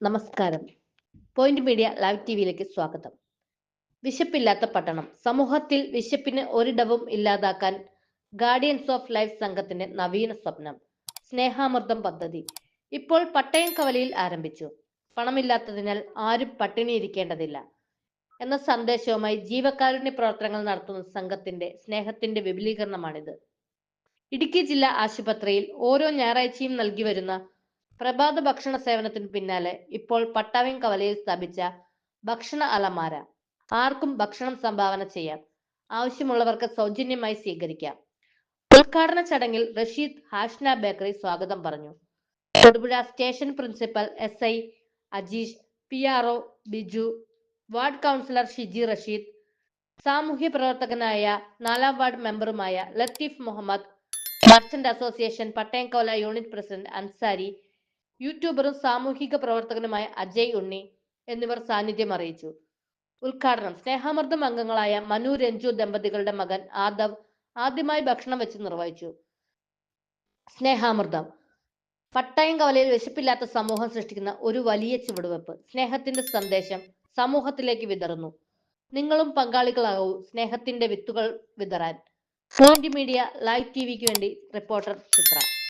നമസ്കാരം. Point media live T വിയിലേക്ക് സ്വാഗതം. വിശപ്പില്ലാത്ത പട്ടണം. സമൂഹത്തിൽ വിശപ്പിന് ഒരിടവും ഇല്ലാതാക്കാൻ ഗാർഡിയൻസ് ഓഫ് ലൈഫ് സംഘത്തിന്റെ നവീന സ്വപ്നം. സ്നേഹാമൃതം പദ്ധതി. ഇപ്പോൾ പട്ടയം കവലയിൽ ആരംഭിച്ചു. പണമില്ലാത്തതിനാൽ ആരും പട്ടിണിയിരിക്കേണ്ടതില്ല എന്ന സന്ദേശവുമായി ജീവകാരുണ്യ പ്രവർത്തനങ്ങൾ നടത്തുന്ന സംഘത്തിന്റെ സ്നേഹത്തിന്റെ വിപുലീകരണമാണിത്. ഇടുക്കി ജില്ലാ ആശുപത്രിയിൽ ഓരോ ഞായറാഴ്ചയും നൽകി വരുന്ന പ്രഭാത ഭക്ഷണ സേവനത്തിന് പിന്നാലെ ഇപ്പോൾ പട്ടാവിൻ കവലയിൽ സ്ഥാപിച്ച ഭക്ഷണ അലമാര. ആർക്കും ഭക്ഷണം സംഭാവന ചെയ്യാം. ആവശ്യമുള്ളവർക്ക് സൗജന്യമായി സ്വീകരിക്കാം. ഉദ്ഘാടന ചടങ്ങിൽ റഷീദ് ഹാഷ്ന ബേക്കറി സ്വാഗതം പറഞ്ഞു. Thodupuzha station principal S I Ajeesh P R O Biju ward councillor Shiji Rasheed സാമൂഹ്യ പ്രവർത്തകനായ നാലാം ward മെമ്പറുമായ Latheef Muhammad merchant association Pattayamkola unit president Ansari യൂട്യൂബറും സാമൂഹിക പ്രവർത്തകനുമായ അജയ് ഉണ്ണി എന്നിവർ സാന്നിധ്യം അറിയിച്ചു. ഉദ്ഘാടനം. സ്നേഹാമർദ്ദം അംഗങ്ങളായ മനു രഞ്ജു ദമ്പതികളുടെ മകൻ ആദവ് ആദ്യമായി ഭക്ഷണം വെച്ച് നിർവഹിച്ചു. സ്നേഹാമൃതം പട്ടയം കവലയിൽ വിശപ്പില്ലാത്ത സമൂഹം സൃഷ്ടിക്കുന്ന ഒരു വലിയ ചുവടുവെപ്പ്. സ്നേഹത്തിന്റെ സന്ദേശം സമൂഹത്തിലേക്ക് വിതറുന്നു. നിങ്ങളും പങ്കാളികളാകൂ. സ്നേഹത്തിന്റെ വിത്തുകൾ വിതറാൻ. മീഡിയ ലൈവ് ടി വിക്ക് വേണ്ടി റിപ്പോർട്ടർ ചിത്ര.